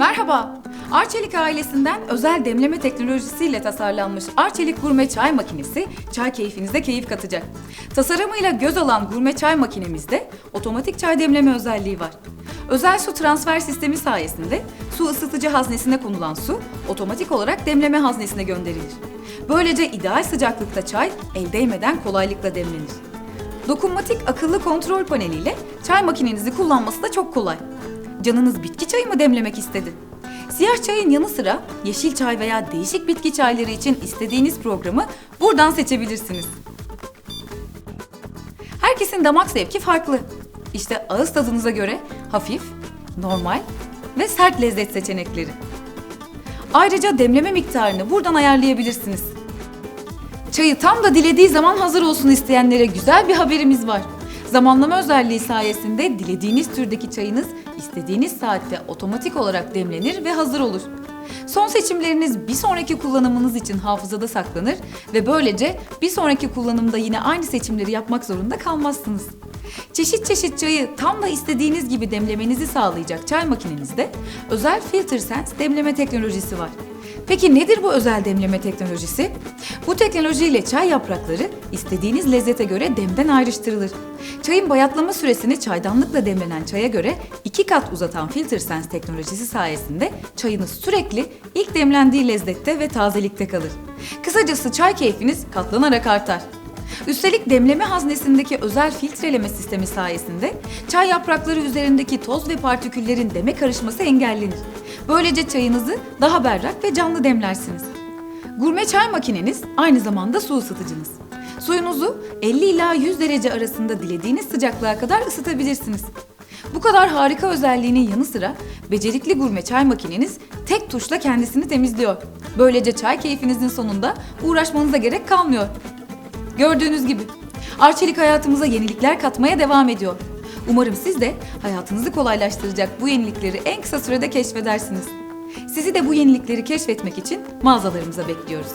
Merhaba. Arçelik ailesinden özel demleme teknolojisiyle tasarlanmış Arçelik Gurme Çay Makinesi çay keyfinize keyif katacak. Tasarımıyla göz alan gurme çay makinemizde otomatik çay demleme özelliği var. Özel su transfer sistemi sayesinde su ısıtıcı haznesine konulan su otomatik olarak demleme haznesine gönderilir. Böylece ideal sıcaklıkta çay el değmeden kolaylıkla demlenir. Dokunmatik akıllı kontrol paneliyle çay makinenizi kullanması da çok kolay. Canınız bitki çayı mı demlemek istedi? Siyah çayın yanı sıra yeşil çay veya değişik bitki çayları için istediğiniz programı buradan seçebilirsiniz. Herkesin damak zevki farklı. İşte ağız tadınıza göre hafif, normal ve sert lezzet seçenekleri. Ayrıca demleme miktarını buradan ayarlayabilirsiniz. Çayı tam da dilediği zaman hazır olsun isteyenlere güzel bir haberimiz var. Zamanlama özelliği sayesinde dilediğiniz türdeki çayınız istediğiniz saatte otomatik olarak demlenir ve hazır olur. Son seçimleriniz bir sonraki kullanımınız için hafızada saklanır ve böylece bir sonraki kullanımda yine aynı seçimleri yapmak zorunda kalmazsınız. Çeşit çeşit çayı tam da istediğiniz gibi demlemenizi sağlayacak çay makinenizde özel Filter Sense demleme teknolojisi var. Peki nedir bu özel demleme teknolojisi? Bu teknolojiyle çay yaprakları istediğiniz lezzete göre demden ayrıştırılır. Çayın bayatlama süresini çaydanlıkla demlenen çaya göre iki kat uzatan Filter Sense teknolojisi sayesinde çayınız sürekli ilk demlendiği lezzette ve tazelikte kalır. Kısacası çay keyfiniz katlanarak artar. Üstelik demleme haznesindeki özel filtreleme sistemi sayesinde çay yaprakları üzerindeki toz ve partiküllerin deme karışması engellenir. Böylece çayınızı daha berrak ve canlı demlersiniz. Gurme çay makineniz aynı zamanda su ısıtıcınız. Suyunuzu 50 ila 100 derece arasında dilediğiniz sıcaklığa kadar ısıtabilirsiniz. Bu kadar harika özelliğinin yanı sıra becerikli gurme çay makineniz tek tuşla kendisini temizliyor. Böylece çay keyfinizin sonunda uğraşmanıza gerek kalmıyor. Gördüğünüz gibi Arçelik hayatımıza yenilikler katmaya devam ediyor. Umarım siz de hayatınızı kolaylaştıracak bu yenilikleri en kısa sürede keşfedersiniz. Sizi de bu yenilikleri keşfetmek için mağazalarımıza bekliyoruz.